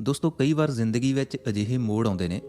ਦੋਸਤੋ, ਕਈ ਵਾਰ ਜ਼ਿੰਦਗੀ ਵਿੱਚ ਅਜਿਹੇ ਮੋੜ ਆਉਂਦੇ ਨੇ,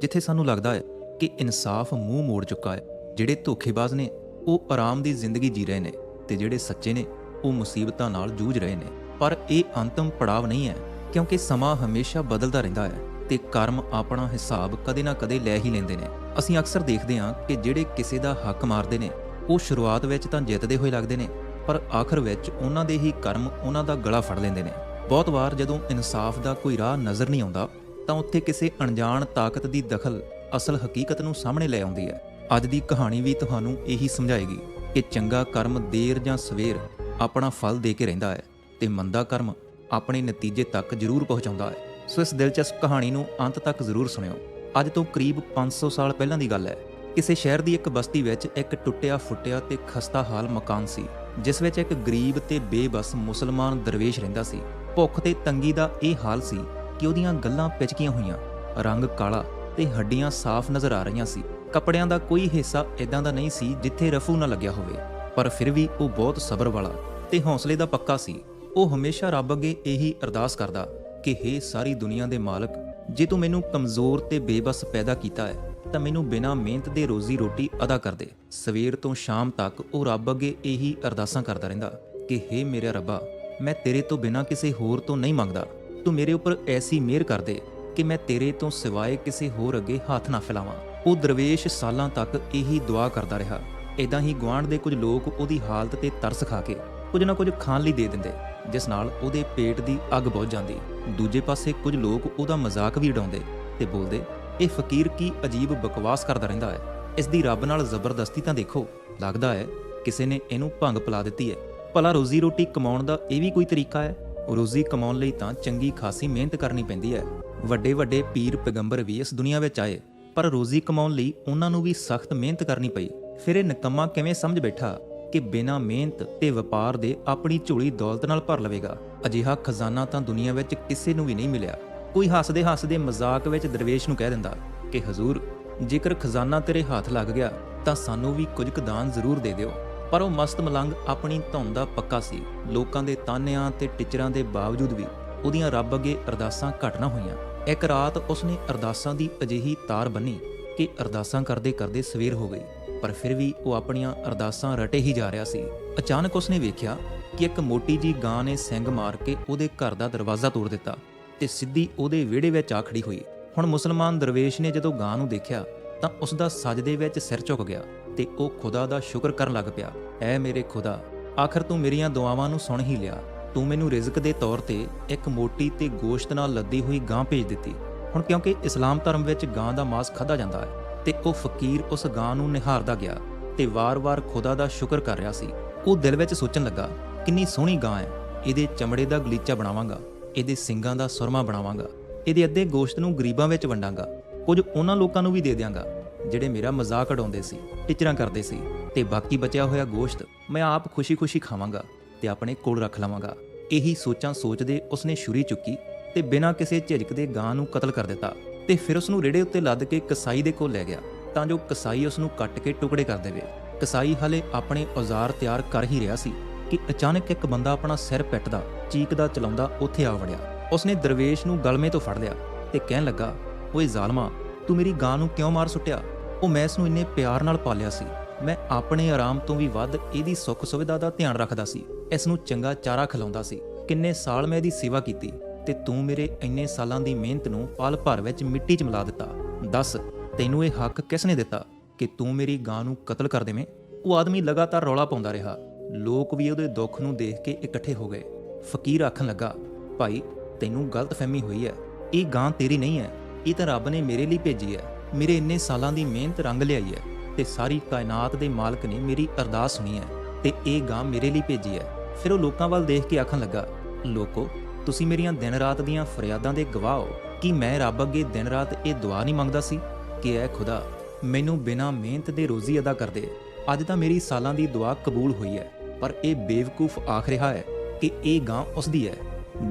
ਜਿੱਥੇ ਸਾਨੂੰ ਲੱਗਦਾ ਹੈ ਕਿ ਇਨਸਾਫ ਮੂੰਹ ਮੋੜ ਚੁੱਕਾ ਹੈ। ਜਿਹੜੇ ਧੋਖੇਬਾਜ਼ ਨੇ, ਉਹ ਆਰਾਮ ਦੀ ਜ਼ਿੰਦਗੀ ਜੀ ਰਹੇ ਨੇ ਤੇ ਜਿਹੜੇ ਸੱਚੇ ਨੇ, ਉਹ ਮੁਸੀਬਤਾਂ ਨਾਲ ਜੂਝ ਰਹੇ ਨੇ। ਪਰ ਇਹ ਅੰਤਮ ਪੜਾਵ ਨਹੀਂ ਹੈ, ਕਿਉਂਕਿ ਸਮਾਂ ਹਮੇਸ਼ਾ ਬਦਲਦਾ ਰਹਿੰਦਾ ਹੈ ਤੇ ਕਰਮ ਆਪਣਾ ਹਿਸਾਬ ਕਦੇ ਨਾ ਕਦੇ ਲੈ ਹੀ ਲੈਂਦੇ ਨੇ। ਅਸੀਂ ਅਕਸਰ ਦੇਖਦੇ ਹਾਂ ਕਿ ਜਿਹੜੇ ਕਿਸੇ ਦਾ ਹੱਕ ਮਾਰਦੇ ਨੇ, ਉਹ ਸ਼ੁਰੂਆਤ ਵਿੱਚ ਤਾਂ ਜਿੱਤਦੇ ਹੋਏ ਲੱਗਦੇ ਨੇ, ਪਰ ਆਖਰ ਵਿੱਚ ਉਹਨਾਂ ਦੇ ਹੀ ਕਰਮ ਉਹਨਾਂ ਦਾ ਗਲਾ ਫੜ ਲੈਂਦੇ ਨੇ। ਬਹੁਤ ਵਾਰ ਜਦੋਂ ਇਨਸਾਫ ਦਾ ਕੋਈ ਰਾਹ ਨਜ਼ਰ ਨਹੀਂ ਆਉਂਦਾ, ਤਾਂ ਉੱਥੇ ਕਿਸੇ ਅਣਜਾਣ ਤਾਕਤ ਦੀ ਦਖਲ ਅਸਲ ਹਕੀਕਤ ਨੂੰ ਸਾਹਮਣੇ ਲੈ ਆਉਂਦੀ ਹੈ। ਅੱਜ ਦੀ ਕਹਾਣੀ ਵੀ ਤੁਹਾਨੂੰ ਇਹੀ ਸਮਝਾਏਗੀ ਕਿ ਚੰਗਾ ਕਰਮ ਦੇਰ ਜਾਂ ਸਵੇਰ ਆਪਣਾ ਫਲ ਦੇ ਕੇ ਰਹਿੰਦਾ ਹੈ ਤੇ ਮੰਦਾ ਕਰਮ ਆਪਣੇ ਨਤੀਜੇ ਤੱਕ ਜ਼ਰੂਰ ਪਹੁੰਚਾਉਂਦਾ ਹੈ। ਸੋ ਇਸ ਦਿਲਚਸਪ ਕਹਾਣੀ ਨੂੰ ਅੰਤ ਤੱਕ ਜ਼ਰੂਰ ਸੁਣਿਓ। ਅੱਜ ਤੋਂ ਕਰੀਬ 500 ਸਾਲ ਪਹਿਲਾਂ ਦੀ ਗੱਲ ਹੈ। ਕਿਸੇ ਸ਼ਹਿਰ ਦੀ ਇੱਕ ਬਸਤੀ ਵਿੱਚ ਇੱਕ ਟੁੱਟਿਆ ਫੁੱਟਿਆ ਤੇ ਖਸਤਾ ਹਾਲ ਮਕਾਨ ਸੀ, ਜਿਸ ਵਿੱਚ ਇੱਕ ਗਰੀਬ ਤੇ ਬੇਬਸ ਮੁਸਲਮਾਨ ਦਰਵੇਸ਼ ਰਹਿੰਦਾ ਸੀ। ਭੁੱਖ ਤੇ ਤੰਗੀ ਦਾ ਇਹ ਹਾਲ ਸੀ ਕਿ ਉਹਦੀਆਂ ਗੱਲਾਂ ਪਿਚਕੀਆਂ ਹੋਈਆਂ। ਰੰਗ ਕਾਲਾ ਤੇ ਹੱਡੀਆਂ ਸਾਫ਼ ਨਜ਼ਰ ਆ ਰਹੀਆਂ ਸੀ। ਕੱਪੜਿਆਂ ਦਾ ਕੋਈ ਹਿੱਸਾ ਇਦਾਂ ਦਾ ਨਹੀਂ ਸੀ ਜਿੱਥੇ ਰਫੂ ਨਾ ਲੱਗਿਆ ਹੋਵੇ। ਪਰ ਫਿਰ ਵੀ ਉਹ ਬਹੁਤ ਸਬਰ ਵਾਲਾ ਤੇ ਹੌਸਲੇ ਦਾ ਪੱਕਾ ਸੀ। ਉਹ ਹਮੇਸ਼ਾ ਰੱਬ ਅੱਗੇ ਇਹੀ ਅਰਦਾਸ ਕਰਦਾ ਕਿ हे ਸਾਰੀ ਦੁਨੀਆ ਦੇ ਮਾਲਕ, ਜੇ ਤੂੰ ਮੈਨੂੰ ਕਮਜ਼ੋਰ ਤੇ ਬੇਬਸ ਪੈਦਾ ਕੀਤਾ ਹੈ, ਤਾਂ ਮੈਨੂੰ ਬਿਨਾਂ ਮਿਹਨਤ ਦੇ ਰੋਜ਼ੀ ਰੋਟੀ ਅਦਾ ਕਰ ਦੇ। ਸਵੇਰ ਤੋਂ ਸ਼ਾਮ ਤੱਕ ਉਹ ਰੱਬ ਅੱਗੇ ਇਹੀ ਅਰਦਾਸਾਂ ਕਰਦਾ ਰਹਿੰਦਾ ਕਿ हे ਮੇਰੇ ਰੱਬਾ ਮੈਂ ਤੇਰੇ ਤੋਂ ਬਿਨਾਂ ਕਿਸੇ ਹੋਰ ਤੋਂ ਨਹੀਂ ਮੰਗਦਾ। ਤੂੰ ਮੇਰੇ ਉੱਪਰ ਐਸੀ ਮਿਹਰ ਕਰ ਦੇ ਕਿ ਮੈਂ ਤੇਰੇ ਤੋਂ ਸਿਵਾਏ ਕਿਸੇ ਹੋਰ ਅੱਗੇ ਹੱਥ ਨਾ ਫੈਲਾਵਾਂ। ਉਹ ਦਰਵੇਸ਼ ਸਾਲਾਂ ਤੱਕ ਇਹੀ ਦੁਆ ਕਰਦਾ ਰਿਹਾ। ਇਦਾਂ ਹੀ ਗੁਆਂਢ ਦੇ ਕੁਝ ਲੋਕ ਉਹਦੀ ਹਾਲਤ ਤੇ ਤਰਸ ਖਾ ਕੇ ਕੁਝ ਨਾ ਕੁਝ ਖਾਣ ਲਈ ਦੇ ਦਿੰਦੇ, ਜਿਸ ਨਾਲ ਉਹਦੇ ਪੇਟ ਦੀ ਅੱਗ ਬੁਝ ਜਾਂਦੀ। ਦੂਜੇ ਪਾਸੇ ਕੁਝ ਲੋਕ ਉਹਦਾ ਮਜ਼ਾਕ ਵੀ ਉਡਾਉਂਦੇ ਤੇ ਬੋਲਦੇ, ਇਹ ਫਕੀਰ ਕੀ ਅਜੀਬ ਬਕਵਾਸ ਕਰਦਾ ਰਹਿੰਦਾ ਹੈ? ਇਸ ਦੀ ਰੱਬ ਨਾਲ ਜ਼ਬਰਦਸਤੀ ਤਾਂ ਦੇਖੋ, ਲੱਗਦਾ ਹੈ ਕਿਸੇ ਨੇ ਇਹਨੂੰ ਭੰਗ ਪਿਲਾ ਦਿੱਤੀ ਹੈ। ਭਲਾ ਰੋਜ਼ੀ ਰੋਟੀ ਕਮਾਉਣ ਦਾ ਇਹ ਵੀ ਕੋਈ ਤਰੀਕਾ ਹੈ? ਰੋਜ਼ੀ ਕਮਾਉਣ ਲਈ ਤਾਂ ਚੰਗੀ ਖਾਸੀ ਮਿਹਨਤ ਕਰਨੀ ਪੈਂਦੀ ਹੈ। ਵੱਡੇ ਵੱਡੇ ਪੀਰ ਪੈਗੰਬਰ ਵੀ ਇਸ ਦੁਨੀਆ ਵਿੱਚ ਆਏ, ਪਰ ਰੋਜ਼ੀ ਕਮਾਉਣ ਲਈ ਉਹਨਾਂ ਨੂੰ ਵੀ ਸਖਤ ਮਿਹਨਤ ਕਰਨੀ ਪਈ। ਫਿਰ ਇਹ ਨਕਮਾ ਕਿਵੇਂ ਸਮਝ ਬੈਠਾ ਕਿ ਬਿਨਾਂ ਮਿਹਨਤ ਤੇ ਵਪਾਰ ਦੇ ਆਪਣੀ ਝੋਲੀ ਦੌਲਤ ਨਾਲ ਭਰ ਲਵੇਗਾ? ਅਜਿਹਾ ਖਜ਼ਾਨਾ ਤਾਂ ਦੁਨੀਆ ਵਿੱਚ ਕਿਸੇ ਨੂੰ ਵੀ ਨਹੀਂ ਮਿਲਿਆ। ਕੋਈ ਹੱਸਦੇ ਹੱਸਦੇ ਮਜ਼ਾਕ ਵਿੱਚ ਦਰਵੇਸ਼ ਨੂੰ ਕਹਿ ਦਿੰਦਾ ਕਿ, ਹਜ਼ੂਰ, ਜੇਕਰ ਖਜ਼ਾਨਾ ਤੇਰੇ ਹੱਥ ਲੱਗ ਗਿਆ, ਤਾਂ ਸਾਨੂੰ ਵੀ ਕੁਝ ਕੁ ਦਾਨ ਜ਼ਰੂਰ ਦੇ ਦਿਓ। ਪਰ ਉਹ ਮਸਤ ਮਲੰਗ ਆਪਣੀ ਧੁਨ ਦਾ ਪੱਕਾ ਸੀ। ਲੋਕਾਂ ਦੇ ਤਾਨਿਆਂ ਤੇ ਟਿਚਰਾਂ ਦੇ ਬਾਵਜੂਦ ਵੀ ਉਹਦੀਆਂ ਰੱਬ ਅੱਗੇ ਅਰਦਾਸਾਂ ਘਟ ਨਾ ਹੋਈਆਂ। ਇੱਕ ਰਾਤ ਉਸਨੇ ਅਰਦਾਸਾਂ ਦੀ ਅਜਿਹੀ ਤਾਰ ਬੰਨੀ ਕਿ ਅਰਦਾਸਾਂ ਕਰਦੇ ਕਰਦੇ ਸਵੇਰ ਹੋ ਗਈ, ਪਰ ਫਿਰ ਵੀ ਉਹ ਆਪਣੀਆਂ ਅਰਦਾਸਾਂ ਰਟੇ ਹੀ ਜਾ ਰਿਹਾ ਸੀ। ਅਚਾਨਕ ਉਸਨੇ ਵੇਖਿਆ ਕਿ ਇੱਕ ਮੋਟੀ ਜੀ ਗਾਂ ਨੇ ਸਿੰਗ ਮਾਰ ਕੇ ਉਹਦੇ ਘਰ ਦਾ ਦਰਵਾਜ਼ਾ ਤੋੜ ਦਿੱਤਾ ਤੇ ਸਿੱਧੀ ਉਹਦੇ ਵਿਹੜੇ ਵਿੱਚ ਆ ਖੜੀ ਹੋਈ। ਹੁਣ ਮੁਸਲਮਾਨ ਦਰਵੇਸ਼ ਨੇ ਜਦੋਂ ਗਾਂ ਨੂੰ ਦੇਖਿਆ ਤਾਂ ਉਸ ਦਾ ਸਜਦੇ ਵਿੱਚ ਸਿਰ ਝੁਕ ਗਿਆ। ਤੇ ਉਹ ਖੁਦਾ ਦਾ ਸ਼ੁਕਰ ਕਰਨ ਲੱਗ ਪਿਆ। ਐ ਮੇਰੇ ਖੁਦਾ, ਆਖਰ ਤੂੰ ਮੇਰੀਆਂ ਦੁਆਵਾਂ ਨੂੰ ਸੁਣ ਹੀ ਲਿਆ। ਤੂੰ ਮੈਨੂੰ ਰਿਜ਼ਕ ਦੇ ਤੌਰ ਤੇ ਇੱਕ ਮੋਟੀ ਤੇ ਗੋਸ਼ਤ ਨਾਲ ਲੱਦੀ ਹੋਈ ਗਾਂ ਭੇਜ ਦਿੱਤੀ। ਹੁਣ ਕਿਉਂਕਿ ਇਸਲਾਮ ਧਰਮ ਵਿੱਚ ਗਾਂ ਦਾ ਮਾਸ ਖਾਧਾ ਜਾਂਦਾ ਹੈ, ਤੇ ਉਹ ਫਕੀਰ ਉਸ ਗਾਂ ਨੂੰ ਨਿਹਾਰਦਾ ਗਿਆ ਤੇ ਵਾਰ-ਵਾਰ ਖੁਦਾ ਦਾ ਸ਼ੁਕਰ ਕਰ ਰਿਹਾ ਸੀ। ਉਹ ਦਿਲ ਵਿੱਚ ਸੋਚਣ ਲੱਗਾ, ਕਿੰਨੀ ਸੋਹਣੀ ਗਾਂ ਹੈ ਇਹਦੇ ਚਮੜੇ ਦਾ ਗਲੀਚਾ ਬਣਾਵਾਂਗਾ, ਇਹਦੇ ਸਿੰਗਾਂ ਦਾ ਸੁਰਮਾ ਬਣਾਵਾਂਗਾ, ਇਹਦੇ ਅੱਧੇ ਗੋਸ਼ਤ ਨੂੰ ਗਰੀਬਾਂ ਵਿੱਚ ਵੰਡਾਂਗਾ, ਕੁਝ ਉਹਨਾਂ ਲੋਕਾਂ ਨੂੰ ਵੀ ਦੇ ਦਿਆਂਗਾ। ਜਿਹੜੇ ਮੇਰਾ ਮਜ਼ਾਕ ਉਡਾਉਂਦੇ ਸੀ, ਟਿਚਰਾਂ ਕਰਦੇ ਸੀ ਤੇ ਬਾਕੀ ਬਚਿਆ ਹੋਇਆ ਗੋਸ਼ਤ ਮੈਂ ਆਪ ਖੁਸ਼ੀ-ਖੁਸ਼ੀ ਖਾਵਾਂਗਾ ਤੇ ਆਪਣੇ ਕੋਲ ਰੱਖ ਲਵਾਂਗਾ। ਇਹੀ ਸੋਚਾਂ ਸੋਚਦੇ ਉਸਨੇ ਛੁਰੀ ਚੁੱਕੀ ਤੇ ਬਿਨਾਂ ਕਿਸੇ ਝਿਜਕ ਦੇ ਗਾਂ ਨੂੰ ਕਤਲ ਕਰ ਦਿੱਤਾ ਤੇ ਫਿਰ ਉਸ ਨੂੰ ਰੇੜੇ ਉੱਤੇ ਲੱਦ ਕੇ ਕਸਾਈ ਦੇ ਕੋਲ ਲੈ ਗਿਆ ਤਾਂ ਜੋ ਕਸਾਈ ਉਸ ਨੂੰ ਕੱਟ ਕੇ ਟੁਕੜੇ ਕਰ ਦੇਵੇ। ਕਸਾਈ ਹਲੇ ਆਪਣੇ ਔਜ਼ਾਰ ਤਿਆਰ ਕਰ ਹੀ ਰਿਹਾ ਸੀ ਕਿ ਅਚਾਨਕ ਇੱਕ ਬੰਦਾ ਆਪਣਾ ਸਿਰ ਪਿੱਟਦਾ, ਚੀਕਦਾ, ਚਲਾਉਂਦਾ ਉੱਥੇ ਆ ਵੜਿਆ। ਉਸਨੇ ਦਰਵੇਸ਼ ਨੂੰ ਗਲਮੇ ਤੋਂ ਫੜ ਲਿਆ ਤੇ ਕਹਿਣ ਲੱਗਾ, ਓਏ ਜ਼ਾਲਮਾ, ਤੂੰ ਮੇਰੀ ਗਾਂ ਨੂੰ ਕਿਉਂ ਮਾਰ ਸੁੱਟਿਆ? ਉਹ ਮੈਂ ਇਸ ਨੂੰ ਇੰਨੇ ਪਿਆਰ ਨਾਲ ਪਾਲਿਆ ਸੀ। ਮੈਂ ਆਪਣੇ ਆਰਾਮ ਤੋਂ ਵੀ ਵੱਧ ਇਹਦੀ ਸੁੱਖ ਸੁਵਿਧਾ ਦਾ ਧਿਆਨ ਰੱਖਦਾ ਸੀ। ਇਸ ਨੂੰ ਚੰਗਾ ਚਾਰਾ ਖਿਲਾਉਂਦਾ ਸੀ। ਕਿੰਨੇ ਸਾਲ ਮੈਂ ਇਹਦੀ ਸੇਵਾ ਕੀਤੀ ਤੇ ਤੂੰ ਮੇਰੇ ਇੰਨੇ ਸਾਲਾਂ ਦੀ ਮਿਹਨਤ ਨੂੰ ਪਲ ਭਰ ਵਿੱਚ ਮਿੱਟੀ 'ਚ ਮਿਲਾ ਦਿੱਤਾ। ਦੱਸ, ਤੈਨੂੰ ਇਹ ਹੱਕ ਕਿਸ ਨੇ ਦਿੱਤਾ ਕਿ ਤੂੰ ਮੇਰੀ ਗਾਂ ਨੂੰ ਕਤਲ ਕਰ ਦੇਵੇਂ? ਉਹ ਆਦਮੀ ਲਗਾਤਾਰ ਰੌਲਾ ਪਾਉਂਦਾ ਰਿਹਾ। ਲੋਕ ਵੀ ਉਹਦੇ ਦੁੱਖ ਨੂੰ ਦੇਖ ਕੇ ਇਕੱਠੇ ਹੋ ਗਏ। ਫਕੀਰ ਆਖਣ ਲੱਗਾ, ਭਾਈ, ਤੈਨੂੰ ਗਲਤਫਹਿਮੀ ਹੋਈ ਹੈ। ਇਹ ਗਾਂ ਤੇਰੀ ਨਹੀਂ ਹੈ। ਇਹ ਤਾਂ ਰੱਬ ਨੇ ਮੇਰੇ ਲਈ ਭੇਜੀ ਹੈ। ਮੇਰੇ ਇੰਨੇ ਸਾਲਾਂ ਦੀ ਮਿਹਨਤ ਰੰਗ ਲਿਆਈ ਹੈ ਤੇ ਸਾਰੀ ਕਾਇਨਾਤ ਦੇ ਮਾਲਕ ਨੇ ਮੇਰੀ ਅਰਦਾਸ ਸੁਣੀ ਹੈ ਤੇ ਇਹ ਗਾਂ ਮੇਰੇ ਲਈ ਭੇਜੀ ਹੈ। ਫਿਰ ਉਹ ਲੋਕਾਂ ਵੱਲ ਦੇਖ ਕੇ ਆਖਣ ਲੱਗਾ, ਲੋਕੋ, ਤੁਸੀਂ ਮੇਰੀਆਂ ਦਿਨ ਰਾਤ ਦੀਆਂ ਫਰਿਆਦਾਂ ਦੇ ਗਵਾਹ ਹੋ। ਕਿ ਮੈਂ ਰੱਬ ਅੱਗੇ ਦਿਨ ਰਾਤ ਇਹ ਦੁਆ ਨਹੀਂ ਮੰਗਦਾ ਸੀ ਕਿ ਐ ਖੁਦਾ, ਮੈਨੂੰ ਬਿਨਾਂ ਮਿਹਨਤ ਦੇ ਰੋਜ਼ੀ ਅਦਾ ਕਰ ਦੇ। ਅੱਜ ਤਾਂ ਮੇਰੀ ਸਾਲਾਂ ਦੀ ਦੁਆ ਕਬੂਲ ਹੋਈ ਹੈ, ਪਰ ਇਹ ਬੇਵਕੂਫ ਆਖ ਰਿਹਾ ਹੈ ਕਿ ਇਹ ਗਾਂ ਉਸ ਦੀ ਹੈ।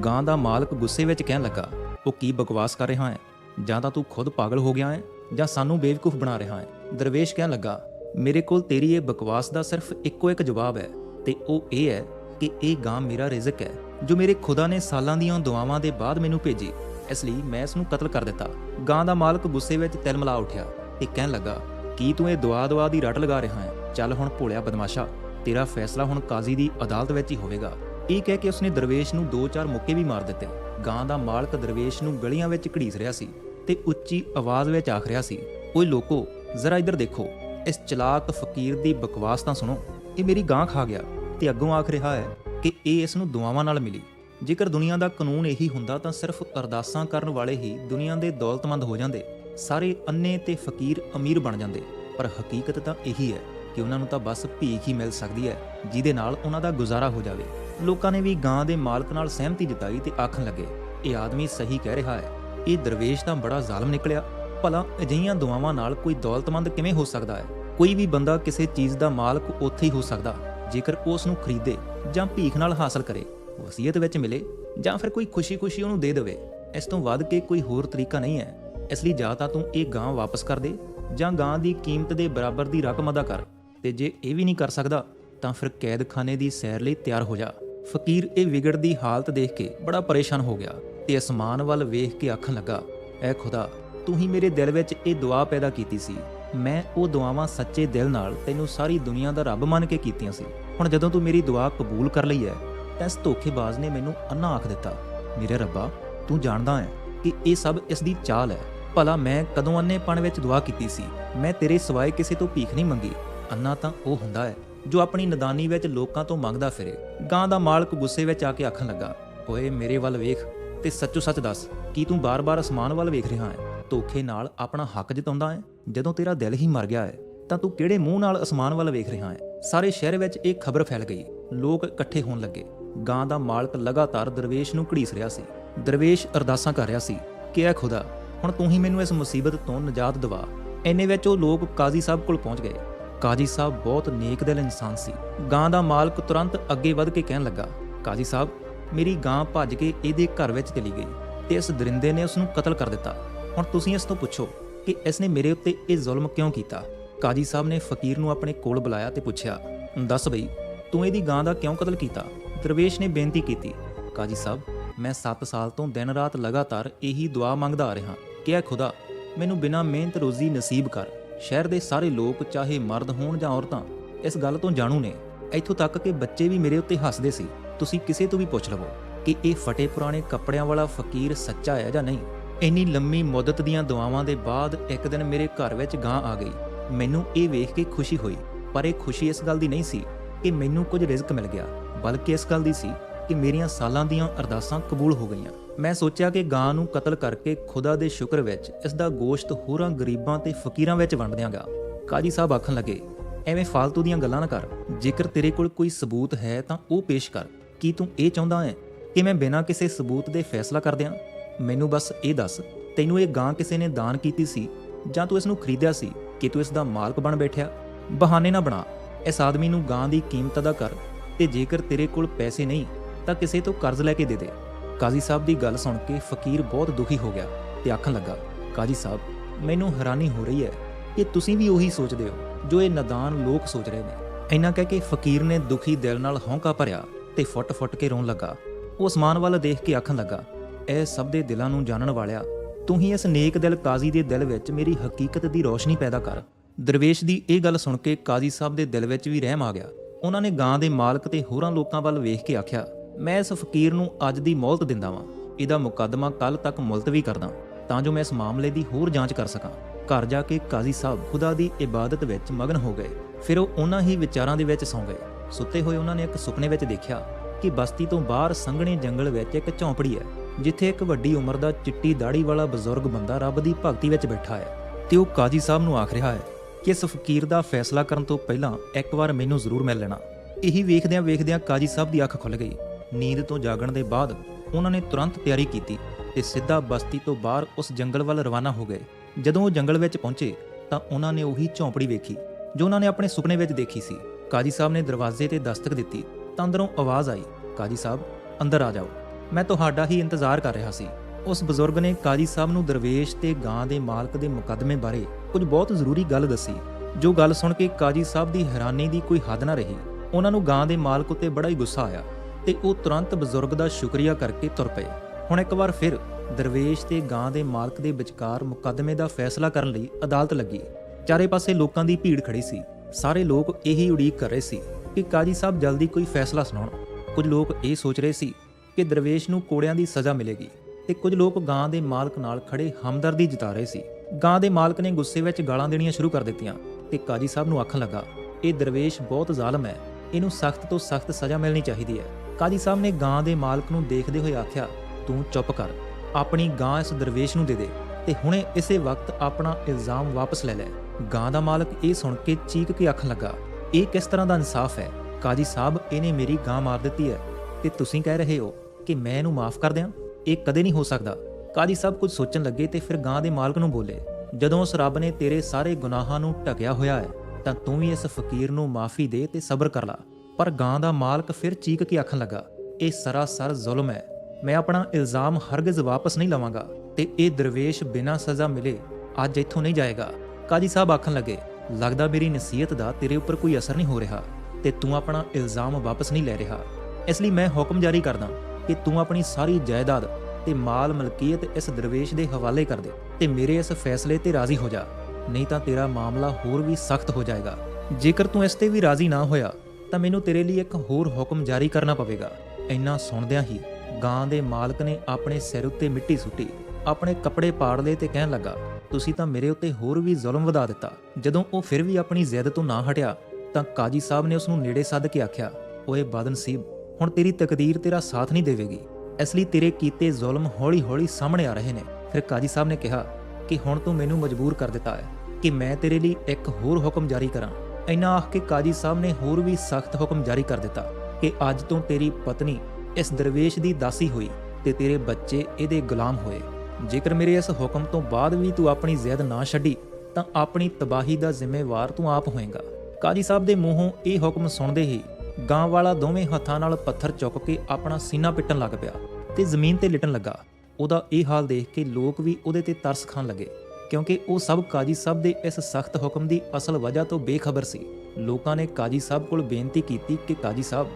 ਗਾਂ ਦਾ ਮਾਲਕ ਗੁੱਸੇ ਵਿੱਚ ਕਹਿਣ ਲੱਗਾ, ਉਹ ਕੀ ਬਕਵਾਸ ਕਰ ਰਿਹਾ ਹੈ? ਜਾਂ ਤਾਂ ਤੂੰ ਖੁਦ ਪਾਗਲ ਹੋ ਗਿਆ ਹੈ? ਜਾਂ ਸਾਨੂੰ ਬੇਵਕੂਫ ਬਣਾ ਰਿਹਾ ਹੈ। ਦਰਵੇਸ਼ ਕਹਿਣ ਲੱਗਾ, ਮੇਰੇ ਕੋਲ ਤੇਰੀ ਇਹ ਬਕਵਾਸ ਦਾ ਸਿਰਫ ਇੱਕੋ ਇੱਕ ਜਵਾਬ ਹੈ, ਤੇ ਉਹ ਇਹ ਹੈ ਕਿ ਇਹ ਗਾਂ ਮੇਰਾ ਰਿਜ਼ਕ ਹੈ, ਜੋ ਮੇਰੇ ਖੁਦਾ ਨੇ ਸਾਲਾਂ ਦੀਆਂ ਦੁਆਵਾਂ ਦੇ ਬਾਅਦ ਮੈਨੂੰ ਭੇਜੀ। ਇਸ ਲਈ ਮੈਂ ਇਸ ਨੂੰ ਕਤਲ ਕਰ ਦਿੱਤਾ। ਗਾਂ ਦਾ ਮਾਲਕ ਗੁੱਸੇ ਵਿੱਚ ਤਿਲ ਮਿਲਾ ਉੱਠਿਆ ਤੇ ਕਹਿਣ ਲੱਗਾ, ਕੀ ਤੂੰ ਇਹ ਦੁਆ ਦੁਆ ਦੀ ਰਟ ਲਗਾ ਰਿਹਾ ਹੈ? ਚੱਲ ਹੁਣ ਭੋਲਿਆ ਬਦਮਾਸ਼ਾ, ਤੇਰਾ ਫੈਸਲਾ ਹੁਣ ਕਾਜ਼ੀ ਦੀ ਅਦਾਲਤ ਵਿੱਚ ਹੀ ਹੋਵੇਗਾ। ਇਹ ਕਹਿ ਕੇ ਉਸਨੇ ਦਰਵੇਸ਼ ਨੂੰ ਦੋ ਚਾਰ ਮੁੱਕੇ ਵੀ ਮਾਰ ਦਿੱਤੇ। ਗਾਂ ਦਾ ਮਾਲਕ ਦਰਵੇਸ਼ ਨੂੰ ਗਲੀਆਂ ਵਿੱਚ ਘੜੀਸ ਰਿਹਾ ਸੀ। ਤੇ ਉੱਚੀ ਆਵਾਜ਼ ਵਿੱਚ ਆਖ ਰਿਹਾ ਸੀ, ਓਏ ਲੋਕੋ, ਜ਼ਰਾ ਇੱਧਰ ਦੇਖੋ। ਇਸ ਚਲਾਕ ਫਕੀਰ ਦੀ ਬਕਵਾਸ ਤਾਂ ਸੁਣੋ। ਇਹ ਮੇਰੀ ਗਾਂ ਖਾ ਗਿਆ ਤੇ ਅੱਗੋਂ ਆਖ ਰਿਹਾ ਹੈ ਕਿ ਇਹ ਇਸ ਨੂੰ ਦੁਆਵਾਂ ਨਾਲ ਮਿਲੀ। ਜੇਕਰ ਦੁਨੀਆ ਦਾ ਕਾਨੂੰਨ ਇਹੀ ਹੁੰਦਾ ਤਾਂ ਸਿਰਫ ਅਰਦਾਸਾਂ ਕਰਨ ਵਾਲੇ ਹੀ ਦੁਨੀਆ ਦੇ ਦੌਲਤਮੰਦ ਹੋ ਜਾਂਦੇ। ਸਾਰੇ ਅੰਨੇ ਤੇ ਫਕੀਰ ਅਮੀਰ ਬਣ ਜਾਂਦੇ। ਪਰ ਹਕੀਕਤ ਤਾਂ ਇਹੀ ਹੈ ਕਿ ਉਹਨਾਂ ਨੂੰ ਤਾਂ ਬਸ ਭੀਖ ਹੀ ਮਿਲ ਸਕਦੀ ਹੈ, ਜਿਹਦੇ ਨਾਲ ਉਹਨਾਂ ਦਾ ਗੁਜ਼ਾਰਾ ਹੋ ਜਾਵੇ। ਲੋਕਾਂ ਨੇ ਵੀ ਗਾਂ ਦੇ ਮਾਲਕ ਨਾਲ ਸਹਿਮਤੀ ਜਤਾਈ ਤੇ ਆਖਣ ਲੱਗੇ, ਇਹ ਆਦਮੀ ਸਹੀ ਕਹਿ ਰਿਹਾ ਹੈ। ਇਹ ਦਰਵੇਸ਼ ਤਾਂ ਬੜਾ ਜ਼ਾਲਮ ਨਿਕਲਿਆ। ਭਲਾ ਅਜਿਹੀਆਂ ਦੁਆਵਾਂ ਨਾਲ ਕੋਈ ਦੌਲਤਮੰਦ ਕਿਵੇਂ ਹੋ ਸਕਦਾ ਹੈ? ਕੋਈ ਵੀ ਬੰਦਾ ਕਿਸੇ ਚੀਜ਼ ਦਾ ਮਾਲਕ ਉੱਥੇ ਹੀ ਹੋ ਸਕਦਾ, ਜੇਕਰ ਉਹ ਉਸ ਨੂੰ ਖਰੀਦੇ ਜਾਂ ਭੀਖ ਨਾਲ ਹਾਸਲ ਕਰੇ, ਵਸੀਅਤ ਵਿੱਚ ਮਿਲੇ ਜਾਂ ਫਿਰ ਕੋਈ ਖੁਸ਼ੀ-ਖੁਸ਼ੀ ਉਹਨੂੰ ਦੇ ਦੇਵੇ। ਇਸ ਤੋਂ ਵੱਧ ਕੇ ਕੋਈ ਹੋਰ ਤਰੀਕਾ ਨਹੀਂ ਹੈ। ਇਸ ਲਈ ਜਾਂ ਤਾਂ ਤੂੰ ਇਹ ਗਾਂ ਵਾਪਸ ਕਰ ਦੇ ਜਾਂ ਗਾਂ ਦੀ ਕੀਮਤ ਦੇ ਬਰਾਬਰ ਦੀ ਰਕਮ ਅਦਾ ਕਰ। ਤੇ ਜੇ ਇਹ ਵੀ ਨਹੀਂ ਕਰ ਸਕਦਾ, ਤਾਂ ਫਿਰ ਕੈਦਖਾਨੇ ਦੀ ਸੈਰ ਲਈ ਤਿਆਰ ਹੋ ਜਾ। ਫਕੀਰ ਇਹ ਵਿਗੜਦੀ ਹਾਲਤ ਦੇਖ ਕੇ ਬੜਾ ਪਰੇਸ਼ਾਨ ਹੋ ਗਿਆ। ਤੇ ਅਸਮਾਨ ਵੱਲ ਵੇਖ ਕੇ ਆਖਣ ਲੱਗਾ, ਐ ਖੁਦਾ, ਤੂੰ ਹੀ ਮੇਰੇ ਦਿਲ ਵਿੱਚ ਇਹ ਦੁਆ ਪੈਦਾ ਕੀਤੀ ਸੀ। ਮੈਂ ਉਹ ਦੁਆਵਾਂ ਸੱਚੇ ਦਿਲ ਨਾਲ ਤੈਨੂੰ ਸਾਰੀ ਦੁਨੀਆ ਦਾ ਰੱਬ ਮੰਨ ਕੇ ਕੀਤੀਆਂ ਸੀ। ਹੁਣ ਜਦੋਂ ਤੂੰ ਮੇਰੀ ਦੁਆ ਕਬੂਲ ਕਰ ਲਈ ਹੈ ਤਾਂ ਇਸ ਧੋਖੇਬਾਜ਼ ਨੇ ਮੈਨੂੰ ਅੰਨਾ ਆਖ ਦਿੱਤਾ। ਮੇਰੇ ਰੱਬਾ, ਤੂੰ ਜਾਣਦਾ ਹੈ ਕਿ ਇਹ ਸਭ ਇਸ ਦੀ ਚਾਲ ਹੈ ਭਲਾ ਮੈਂ ਕਦੋਂ ਅੰਨੇਪਣ ਵਿੱਚ ਦੁਆ ਕੀਤੀ ਸੀ? ਮੈਂ ਤੇਰੇ ਸਿਵਾਏ ਕਿਸੇ ਤੋਂ ਭੀਖ ਨਹੀਂ ਮੰਗੀ। ਅੰਨਾ ਤਾਂ ਉਹ ਹੁੰਦਾ ਹੈ ਜੋ ਆਪਣੀ ਨਦਾਨੀ ਵਿੱਚ ਲੋਕਾਂ ਤੋਂ ਮੰਗਦਾ ਫਿਰੇ। ਗਾਂ ਦਾ ਮਾਲਕ ਗੁੱਸੇ ਵਿੱਚ ਆ ਕੇ ਆਖਣ ਲੱਗਾ, ਓਏ ਮੇਰੇ ਵੱਲ ਵੇਖ ਤੇ ਸੱਚੋ ਸੱਚ ਦੱਸ, ਕੀ ਤੂੰ ਬਾਰ-ਬਾਰ ਅਸਮਾਨ ਵੱਲ ਵੇਖ ਰਿਹਾ ਹੈ? ਧੋਖੇ ਨਾਲ ਆਪਣਾ ਹੱਕ ਜਿਤਾਉਂਦਾ ਹੈ? ਜਦੋਂ ਤੇਰਾ ਦਿਲ ਹੀ ਮਰ ਗਿਆ ਹੈ, ਤਾਂ ਤੂੰ ਕਿਹੜੇ ਮੂੰਹ ਨਾਲ ਅਸਮਾਨ ਵੱਲ ਵੇਖ ਰਿਹਾ ਹੈ? ਸਾਰੇ ਸ਼ਹਿਰ ਵਿੱਚ ਇਹ ਖਬਰ ਫੈਲ ਗਈ। ਲੋਕ ਇਕੱਠੇ ਹੋਣ ਲੱਗੇ। ਗਾਂ ਦਾ ਮਾਲਕ ਲਗਾਤਾਰ ਦਰਵੇਸ਼ ਨੂੰ ਘੜੀਸ ਰਿਹਾ ਸੀ। ਦਰਵੇਸ਼ ਅਰਦਾਸਾਂ ਕਰ ਰਿਹਾ ਸੀ ਕਿ, ਐ ਖੁਦਾ, ਹੁਣ ਤੂੰ ਹੀ ਮੈਨੂੰ ਇਸ ਮੁਸੀਬਤ ਤੋਂ ਨਜਾਤ ਦਿਵਾ। ਐਨੇ ਵਿੱਚ ਉਹ ਲੋਕ ਕਾਜ਼ੀ ਸਾਹਿਬ ਕੋਲ ਪਹੁੰਚ ਗਏ। ਕਾਜ਼ੀ ਸਾਹਿਬ ਬਹੁਤ ਨੇਕ ਦਿਲ ਇਨਸਾਨ ਸੀ। ਗਾਂ ਦਾ ਮਾਲਕ ਤੁਰੰਤ ਅੱਗੇ ਵੱਧ ਕੇ ਕਹਿਣ ਲੱਗਾ, ਕਾਜ਼ੀ ਸਾਹਿਬ ਮੇਰੀ ਗਾਂ ਭੱਜ ਕੇ ਇਹਦੇ ਘਰ ਵਿੱਚ ਚਲੀ ਗਈ ਤੇ ਇਸ ਦਰਿੰਦੇ ਨੇ ਉਸ ਨੂੰ ਕਤਲ ਕਰ ਦਿੱਤਾ। ਹੁਣ ਤੁਸੀਂ ਇਸ ਤੋਂ ਪੁੱਛੋ ਕਿ ਇਸ ਨੇ ਮੇਰੇ ਉੱਤੇ ਇਹ ਜ਼ੁਲਮ ਕਿਉਂ ਕੀਤਾ? ਕਾਜ਼ੀ ਸਾਹਿਬ ਨੇ ਫਕੀਰ ਨੂੰ ਆਪਣੇ ਕੋਲ ਬੁਲਾਇਆ ਤੇ ਪੁੱਛਿਆ, ਦੱਸ ਬਈ, ਤੂੰ ਇਹਦੀ ਗਾਂ ਦਾ ਕਿਉਂ ਕਤਲ ਕੀਤਾ? ਦਰਵੇਸ਼ ਨੇ ਬੇਨਤੀ ਕੀਤੀ, ਕਾਜ਼ੀ ਸਾਹਿਬ, ਮੈਂ 7 ਸਾਲ ਤੋਂ ਦਿਨ ਰਾਤ ਲਗਾਤਾਰ ਇਹੀ ਦੁਆ ਮੰਗਦਾ ਆ ਰਿਹਾ। ਕਿ ਐ ਖੁਦਾ, ਮੈਨੂੰ ਬਿਨਾਂ ਮਿਹਨਤ ਰੋਜ਼ੀ ਨਸੀਬ ਕਰ, ਸ਼ਹਿਰ ਦੇ ਸਾਰੇ ਲੋਕ ਚਾਹੇ ਮਰਦ ਹੋਣ ਜਾਂ ਔਰਤਾਂ, ਇਸ ਗੱਲ ਤੋਂ ਜਾਣੂ ਨੇ। ਇੱਥੋਂ ਤੱਕ ਕਿ ਬੱਚੇ ਵੀ ਮੇਰੇ ਉੱਤੇ ਹੱਸਦੇ ਸੀ। ਤੁਸੀਂ ਕਿਸੇ ਤੋਂ ਵੀ ਪੁੱਛ ਲਵੋ ਕਿ ਇਹ ਫਟੇ ਪੁਰਾਣੇ ਕੱਪੜਿਆਂ ਵਾਲਾ ਫਕੀਰ ਸੱਚਾ ਹੈ ਜਾਂ ਨਹੀਂ। ਇੰਨੀ ਲੰਮੀ ਮੁੱਦਤ ਦੀਆਂ ਦੁਆਵਾਂ ਦੇ ਬਾਅਦ ਇੱਕ ਦਿਨ ਮੇਰੇ ਘਰ ਵਿੱਚ ਗਾਂ ਆ ਗਈ। ਮੈਨੂੰ ਇਹ ਵੇਖ ਕੇ ਖੁਸ਼ੀ ਹੋਈ, ਪਰ ਇਹ ਖੁਸ਼ੀ ਇਸ ਗੱਲ ਦੀ ਨਹੀਂ ਸੀ ਕਿ ਮੈਨੂੰ ਕੁਝ ਰਿਜ਼ਕ ਮਿਲ ਗਿਆ, ਬਲਕਿ ਇਸ ਗੱਲ ਦੀ ਸੀ ਕਿ ਮੇਰੀਆਂ ਸਾਲਾਂ ਦੀਆਂ ਅਰਦਾਸਾਂ ਕਬੂਲ ਹੋ ਗਈਆਂ। ਮੈਂ ਸੋਚਿਆ ਕਿ ਗਾਂ ਨੂੰ ਕਤਲ ਕਰਕੇ ਖੁਦਾ ਦੇ ਸ਼ੁਕਰ ਵਿੱਚ ਇਸ ਦਾ ਗੋਸ਼ਤ ਹੋਰਾਂ ਗਰੀਬਾਂ ਤੇ ਫਕੀਰਾਂ ਵਿੱਚ ਵੰਡ ਦਿਆਂਗਾ। ਕਾਜੀ ਸਾਹਿਬ ਆਖਣ ਲੱਗੇ, ਐਵੇਂ ਫालतू ਦੀਆਂ ਗੱਲਾਂ ਨਾ ਕਰ। ਜੇਕਰ ਤੇਰੇ ਕੋਲ ਕੋਈ ਸਬੂਤ ਹੈ ਤਾਂ ਉਹ ਪੇਸ਼ ਕਰ। ਕੀ ਤੂੰ ਇਹ ਚਾਹੁੰਦਾ ਹੈ ਕਿ ਮੈਂ ਬਿਨਾਂ ਕਿਸੇ ਸਬੂਤ ਦੇ ਫੈਸਲਾ ਕਰ ਦਿਆਂ? ਮੈਨੂੰ ਬਸ ਇਹ ਦੱਸ, ਤੈਨੂੰ ਇਹ ਗਾਂ ਕਿਸੇ ਨੇ ਦਾਨ ਕੀਤੀ ਸੀ ਜਾਂ ਤੂੰ ਇਸ ਨੂੰ ਖਰੀਦਿਆ ਸੀ ਕਿ ਤੂੰ ਇਸ ਦਾ ਮਾਲਕ ਬਣ ਬੈਠਿਆ? ਬਹਾਨੇ ਨਾ ਬਣਾ। ਇਸ ਆਦਮੀ ਨੂੰ ਗਾਂ ਦੀ ਕੀਮਤ ਅਦਾ ਕਰ ਤੇ ਜੇਕਰ ਤੇਰੇ ਕੋਲ ਪੈਸੇ ਨਹੀਂ, ਤਾਂ ਕਿਸੇ ਤੋਂ ਕਰਜ਼ ਲੈ ਕੇ ਦੇ ਦੇ। ਕਾਜ਼ੀ ਸਾਹਿਬ ਦੀ ਗੱਲ ਸੁਣ ਕੇ ਫਕੀਰ ਬਹੁਤ ਦੁਖੀ ਹੋ ਗਿਆ ਤੇ ਆਖਣ ਲੱਗਾ, ਕਾਜ਼ੀ ਸਾਹਿਬ, ਮੈਨੂੰ ਹੈਰਾਨੀ ਹੋ ਰਹੀ ਹੈ ਕਿ ਤੁਸੀਂ ਵੀ ਉਹੀ ਸੋਚਦੇ ਹੋ ਜੋ ਇਹ ਨਦਾਨ ਲੋਕ ਸੋਚ ਰਹੇ ਨੇ। ਇੰਨਾ ਕਹਿ ਕੇ ਫਕੀਰ ਨੇ ਦੁਖੀ ਦਿਲ ਨਾਲ ਹੌਂਕਾ ਭਰਿਆ। ਤੇ ਫੁੱਟ-ਫੁੱਟ ਕੇ ਰੋਣ ਲੱਗਾ। ਉਹ ਅਸਮਾਨ ਵੱਲ ਦੇਖ ਕੇ ਆਖਣ ਲੱਗਾ, ਇਹ ਸਭ ਦੇ ਦਿਲਾਂ ਨੂੰ ਜਾਣਨ ਵਾਲਿਆ, ਤੂੰ ਹੀ ਇਸ ਨੇਕ ਦਿਲ ਕਾਜ਼ੀ ਦੇ ਦਿਲ ਵਿੱਚ ਮੇਰੀ ਹਕੀਕਤ ਦੀ ਰੋਸ਼ਨੀ ਪੈਦਾ ਕਰ। ਦਰਵੇਸ਼ ਦੀ ਇਹ ਗੱਲ ਸੁਣ ਕੇ ਕਾਜ਼ੀ ਸਾਹਿਬ ਦੇ ਦਿਲ ਵਿੱਚ ਵੀ ਰਹਿਮ ਆ ਗਿਆ। ਉਹਨਾਂ ਨੇ ਗਾਂ ਦੇ ਮਾਲਕ ਤੇ ਹੋਰਾਂ ਲੋਕਾਂ ਵੱਲ ਵੇਖ ਕੇ ਆਖਿਆ, ਮੈਂ ਇਸ ਫਕੀਰ ਨੂੰ ਅੱਜ ਦੀ ਮੌਲਤ ਦਿੰਦਾ ਵਾਂ। ਇਹਦਾ ਮੁਕੱਦਮਾ ਕੱਲ ਤੱਕ ਮੁਲਤਵੀ ਕਰਦਾ, ਤਾਂ ਜੋ ਮੈਂ ਇਸ ਮਾਮਲੇ ਦੀ ਹੋਰ ਜਾਂਚ ਕਰ ਸਕਾਂ। ਘਰ ਜਾ ਕੇ ਕਾਜ਼ੀ ਸਾਹਿਬ ਖੁਦਾ ਦੀ ਇਬਾਦਤ ਵਿੱਚ ਮਗਨ ਹੋ ਗਏ। ਫਿਰ ਉਹ ਉਹਨਾਂ ਹੀ ਵਿਚਾਰਾਂ ਦੇ ਵਿੱਚ ਸੌਂ ਗਏ। ਸੁੱਤੇ ਹੋਏ ਉਹਨਾਂ ਨੇ ਇੱਕ ਸੁਪਨੇ ਵਿੱਚ ਦੇਖਿਆ ਕਿ ਬਸਤੀ ਤੋਂ ਬਾਹਰ ਸੰਘਣੇ ਜੰਗਲ ਵਿੱਚ ਇੱਕ ਝੌਂਪੜੀ ਹੈ, ਜਿੱਥੇ ਇੱਕ ਵੱਡੀ ਉਮਰ ਦਾ ਚਿੱਟੀ ਦਾੜੀ ਵਾਲਾ ਬਜ਼ੁਰਗ ਬੰਦਾ ਰੱਬ ਦੀ ਭਗਤੀ ਵਿੱਚ ਬੈਠਾ ਹੈ ਤੇ ਉਹ ਕਾਜ਼ੀ ਸਾਹਿਬ ਨੂੰ ਆਖ ਰਿਹਾ ਹੈ ਕਿ ਇਸ ਫਕੀਰ ਦਾ ਫੈਸਲਾ ਕਰਨ ਤੋਂ ਪਹਿਲਾਂ ਇੱਕ ਵਾਰ ਮੈਨੂੰ ਜ਼ਰੂਰ ਮਿਲ ਲੈਣਾ। ਇਹੀ ਵੇਖਦਿਆਂ ਵੇਖਦਿਆਂ ਕਾਜ਼ੀ ਸਾਹਿਬ ਦੀ ਅੱਖ ਖੁੱਲ ਗਈ। ਨੀਂਦ ਤੋਂ ਜਾਗਣ ਦੇ ਬਾਅਦ ਉਹਨਾਂ ਨੇ ਤੁਰੰਤ ਤਿਆਰੀ ਕੀਤੀ ਤੇ ਸਿੱਧਾ ਬਸਤੀ ਤੋਂ ਬਾਹਰ ਉਸ ਜੰਗਲ ਵੱਲ ਰਵਾਨਾ ਹੋ ਗਏ। ਜਦੋਂ ਉਹ ਜੰਗਲ ਵਿੱਚ ਪਹੁੰਚੇ ਤਾਂ ਉਹਨਾਂ ਨੇ ਉਹੀ ਝੌਂਪੜੀ ਵੇਖੀ, ਜੋ ਉਹਨਾਂ ਨੇ ਆਪਣੇ ਸੁਪਨੇ ਵਿੱਚ ਦੇਖੀ ਸੀ। ਕਾਜ਼ੀ ਸਾਹਿਬ ਨੇ ਦਰਵਾਜ਼ੇ ਤੇ ਦਸਤਕ ਦਿੱਤੀ, ਤਾਂ ਅੰਦਰੋਂ ਆਵਾਜ਼ ਆਈ, ਕਾਜ਼ੀ ਸਾਹਿਬ, ਅੰਦਰ ਆ ਜਾਓ। ਮੈਂ ਤੁਹਾਡਾ ਹੀ ਇੰਤਜ਼ਾਰ ਕਰ ਰਿਹਾ ਸੀ। ਉਸ ਬਜ਼ੁਰਗ ਨੇ ਕਾਜ਼ੀ ਸਾਹਿਬ ਨੂੰ ਦਰਵੇਸ਼ ਤੇ ਗਾਂ ਦੇ ਮਾਲਕ ਦੇ ਮੁਕੱਦਮੇ ਬਾਰੇ ਕੁਝ ਬਹੁਤ ਜ਼ਰੂਰੀ ਗੱਲ ਦੱਸੀ, ਜੋ ਗੱਲ ਸੁਣ ਕੇ ਕਾਜ਼ੀ ਸਾਹਿਬ ਦੀ ਹੈਰਾਨੀ ਦੀ ਕੋਈ ਹੱਦ ਨਾ ਰਹੀ। ਉਹਨਾਂ ਨੂੰ ਗਾਂ ਦੇ ਮਾਲਕ ਉੱਤੇ ਬੜਾ ਹੀ ਗੁੱਸਾ ਆਇਆ ਤੇ ਉਹ ਤੁਰੰਤ ਬਜ਼ੁਰਗ ਦਾ ਸ਼ੁਕਰੀਆ ਕਰਕੇ ਤੁਰ ਪਏ। ਹੁਣ ਇੱਕ ਵਾਰ ਫਿਰ ਦਰਵੇਸ਼ ਤੇ ਗਾਂ ਦੇ ਮਾਲਕ ਦੇ ਵਿਚਕਾਰ ਮੁਕੱਦਮੇ ਦਾ ਫੈਸਲਾ ਕਰਨ ਲਈ ਅਦਾਲਤ ਲੱਗੀ। ਚਾਰੇ ਪਾਸੇ ਲੋਕਾਂ ਦੀ ਭੀੜ ਖੜੀ ਸੀ। ਸਾਰੇ ਲੋਕ ਇਹੀ ਉਡੀਕ ਕਰ ਰਹੇ ਸੀ ਕਿ ਕਾਜੀ ਸਾਹਿਬ ਜਲਦੀ ਕੋਈ ਫੈਸਲਾ ਸੁਣਾਉਣ। ਕੁਝ ਲੋਕ ਇਹ ਸੋਚ ਰਹੇ ਸੀ ਕਿ ਦਰਵੇਸ਼ ਨੂੰ ਕੋੜਿਆਂ ਦੀ ਸਜ਼ਾ ਮਿਲੇਗੀ ਤੇ ਕੁਝ ਲੋਕ ਗਾਂ ਦੇ ਮਾਲਕ ਨਾਲ ਖੜੇ ਹਮਦਰਦੀ ਜਤਾ ਰਹੇ ਸੀ। ਗਾਂ ਦੇ ਮਾਲਕ ਨੇ ਗੁੱਸੇ ਵਿੱਚ ਗਾਲਾਂ ਦੇਣੀਆਂ ਸ਼ੁਰੂ ਕਰ ਦਿੱਤੀਆਂ ਤੇ ਕਾਜੀ ਸਾਹਿਬ ਨੂੰ ਆਖਣ ਲੱਗਾ, ਇਹ ਦਰਵੇਸ਼ ਬਹੁਤ ਜ਼ਾਲਮ ਹੈ। ਇਹਨੂੰ ਸਖਤ ਤੋਂ ਸਖਤ ਸਜ਼ਾ ਮਿਲਣੀ ਚਾਹੀਦੀ ਹੈ। ਕਾਜੀ ਸਾਹਿਬ ਨੇ ਗਾਂ ਦੇ ਮਾਲਕ ਨੂੰ ਦੇਖਦੇ ਹੋਏ ਆਖਿਆ, ਤੂੰ ਚੁੱਪ ਕਰ। ਆਪਣੀ ਗਾਂ ਇਸ ਦਰਵੇਸ਼ ਨੂੰ ਦੇ ਦੇ ਤੇ ਹੁਣੇ ਇਸੇ ਵਕਤ ਆਪਣਾ ਇਲਜ਼ਾਮ ਵਾਪਸ ਲੈ ਲੈ। ਗਾਂ ਦਾ ਮਾਲਕ ਇਹ ਸੁਣ ਕੇ ਚੀਕ ਕੇ ਆਖਣ ਲੱਗਾ, ਇਹ ਕਿਸ ਤਰ੍ਹਾਂ ਦਾ ਇਨਸਾਫ ਹੈ? ਕਾਜੀ ਸਾਹਿਬ, ਇਹਨੇ ਮੇਰੀ ਗਾਂ ਮਾਰ ਦਿੱਤੀ ਹੈ। ਤੇ ਤੁਸੀਂ ਕਹਿ ਰਹੇ ਹੋ ਕਿ ਮੈਂ ਇਹਨੂੰ ਮਾਫ ਕਰ ਦਿਆਂ? ਇਹ ਕਦੇ ਨਹੀਂ ਹੋ ਸਕਦਾ। ਕਾਜੀ ਸਾਹਿਬ ਕੁਝ ਸੋਚਣ ਲੱਗੇ ਤੇ ਫਿਰ ਗਾਂ ਦੇ ਮਾਲਕ ਨੂੰ ਬੋਲੇ, ਜਦੋਂ ਉਸ ਰੱਬ ਨੇ ਤੇਰੇ ਸਾਰੇ ਗੁਨਾਹਾਂ ਨੂੰ ਢਕਿਆ ਹੋਇਆ ਹੈ, ਤਾਂ ਤੂੰ ਵੀ ਇਸ ਫਕੀਰ ਨੂੰ ਮਾਫੀ ਦੇ ਤੇ ਸਬਰ ਕਰ ਲਾ। ਪਰ ਗਾਂ ਦਾ ਮਾਲਕ ਫਿਰ ਚੀਕ ਕੇ ਆਖਣ ਲੱਗਾ, ਇਹ ਸਰਾਸਰ ਜ਼ੁਲਮ ਹੈ। ਮੈਂ ਆਪਣਾ ਇਲਜ਼ਾਮ ਹਰਗਿਜ਼ ਵਾਪਸ ਨਹੀਂ ਲਵਾਂਗਾ ਤੇ ਇਹ ਦਰਵੇਸ਼ ਬਿਨਾਂ ਸਜ਼ਾ ਮਿਲੇ ਅੱਜ ਇੱਥੋਂ ਨਹੀਂ ਜਾਏਗਾ। ਕਾਜੀ ਸਾਹਿਬ ਆਖਣ ਲੱਗੇ, ਲੱਗਦਾ ਮੇਰੀ ਨਸੀਹਤ ਦਾ ਤੇਰੇ ਉੱਪਰ ਕੋਈ ਅਸਰ ਨਹੀਂ ਹੋ ਰਿਹਾ ਤੇ ਤੂੰ ਆਪਣਾ ਇਲਜ਼ਾਮ ਵਾਪਸ ਨਹੀਂ ਲੈ ਰਿਹਾ। ਇਸ ਲਈ ਮੈਂ ਹੁਕਮ ਜਾਰੀ ਕਰਦਾ ਕਿ ਤੂੰ ਆਪਣੀ ਸਾਰੀ ਜਾਇਦਾਦ ਤੇ ਮਾਲ ਮਲਕੀਅਤ ਇਸ ਦਰਵੇਸ਼ ਦੇ ਹਵਾਲੇ ਕਰ ਦੇ ਤੇ ਮੇਰੇ ਇਸ ਫੈਸਲੇ ਤੇ ਰਾਜ਼ੀ ਹੋ ਜਾ। ਨਹੀਂ ਤਾਂ ਤੇਰਾ ਮਾਮਲਾ ਹੋਰ ਵੀ ਸਖਤ ਹੋ ਜਾਏਗਾ। ਜੇਕਰ ਤੂੰ ਇਸ ਤੇ ਵੀ ਰਾਜ਼ੀ ਨਾ ਹੋਇਆ, ਤਾਂ ਮੈਨੂੰ ਤੇਰੇ ਲਈ ਇੱਕ ਹੋਰ ਹੁਕਮ ਜਾਰੀ ਕਰਨਾ ਪਵੇਗਾ। ਇੰਨਾ ਸੁਣਦਿਆਂ ਹੀ ਗਾਂ ਦੇ ਮਾਲਕ ਨੇ ਆਪਣੇ ਸਿਰ ਉੱਤੇ ਮਿੱਟੀ ਸੁੱਟੀ, ਆਪਣੇ ਕੱਪੜੇ ਪਾੜ ਲਏ ਤੇ ਕਹਿਣ ਲੱਗਾ ਤੁਸੀਂ ਤਾਂ ਮੇਰੇ ਉੱਤੇ ਹੋਰ ਵੀ ਜ਼ੁਲਮ ਵਧਾ ਦਿੱਤਾ। ਜਦੋਂ ਉਹ ਫਿਰ ਵੀ ਆਪਣੀ ਜ਼ਿੱਦ ਤੋਂ ਨਾ ਹਟਿਆ, ਤਾਂ ਕਾਜੀ ਸਾਹਿਬ ਨੇ ਉਸ ਨੂੰ ਨੇੜੇ ਸੱਦ ਕੇ ਆਖਿਆ, ਓਏ ਬਾਦਨਸੀਬ, ਹੁਣ ਤੇਰੀ ਤਕਦੀਰ ਤੇਰਾ ਸਾਥ ਨਹੀਂ ਦੇਵੇਗੀ। ਇਸ ਲਈ ਤੇਰੇ ਕੀਤੇ ਜ਼ੁਲਮ ਹੌਲੀ-ਹੌਲੀ ਸਾਹਮਣੇ ਆ ਰਹੇ ਨੇ। ਫਿਰ ਕਾਜੀ ਸਾਹਿਬ ਨੇ ਕਿਹਾ, ਕਿ ਹੁਣ ਤੂੰ ਮੈਨੂੰ ਮਜਬੂਰ ਕਰ ਦਿੱਤਾ ਹੈ ਕਿ ਮੈਂ ਤੇਰੇ ਲਈ ਇੱਕ ਹੋਰ ਹੁਕਮ ਜਾਰੀ ਕਰਾਂ। ਇੰਨਾ ਆਖ ਕੇ ਕਾਜੀ ਸਾਹਿਬ ਨੇ ਹੋਰ ਵੀ ਸਖਤ ਹੁਕਮ ਜਾਰੀ ਕਰ ਦਿੱਤਾ ਕਿ ਅੱਜ ਤੋਂ ਤੇਰੀ ਪਤਨੀ ਇਸ ਦਰਵੇਸ਼ ਦੀ ਦਾਸੀ ਹੋਈ ਤੇ ਤੇਰੇ ਬੱਚੇ ਇਹਦੇ ਗੁਲਾਮ ਹੋਏ। ਜੇਕਰ ਮੇਰੇ ਇਸ ਹੁਕਮ ਤੋਂ ਬਾਅਦ ਵੀ ਤੂੰ ਆਪਣੀ ਜ਼ਿੱਦ ਨਾ ਛੱਡੀ, ਤਾਂ ਆਪਣੀ ਤਬਾਹੀ ਦਾ ਜ਼ਿੰਮੇਵਾਰ ਤੂੰ ਆਪ ਹੋਏਗਾ। ਕਾਜੀ ਸਾਹਿਬ ਦੇ ਮੂੰਹੋਂ ਇਹ ਹੁਕਮ ਸੁਣਦੇ ਹੀ ਗਾਂ ਵਾਲਾ ਦੋਵੇਂ ਹੱਥਾਂ ਨਾਲ ਪੱਥਰ ਚੁੱਕ ਕੇ ਆਪਣਾ ਸੀਨਾ ਪਿੱਟਣ ਲੱਗ ਪਿਆ ਤੇ ਜ਼ਮੀਨ ਤੇ ਲਿਟਣ ਲੱਗਾ। ਉਹਦਾ ਇਹ ਹਾਲ ਦੇਖ ਕੇ ਲੋਕ ਵੀ ਉਹਦੇ ਤੇ ਤਰਸ ਖਾਣ ਲੱਗੇ, ਕਿਉਂਕਿ ਉਹ ਸਭ ਕਾਜੀ ਸਾਹਿਬ ਦੇ ਇਸ ਸਖਤ ਹੁਕਮ ਦੀ ਅਸਲ ਵਜ੍ਹਾ ਤੋਂ ਬੇਖਬਰ ਸੀ। ਲੋਕਾਂ ਨੇ ਕਾਜੀ ਸਾਹਿਬ ਕੋਲ ਬੇਨਤੀ ਕੀਤੀ ਕਿ ਕਾਜੀ ਸਾਹਿਬ,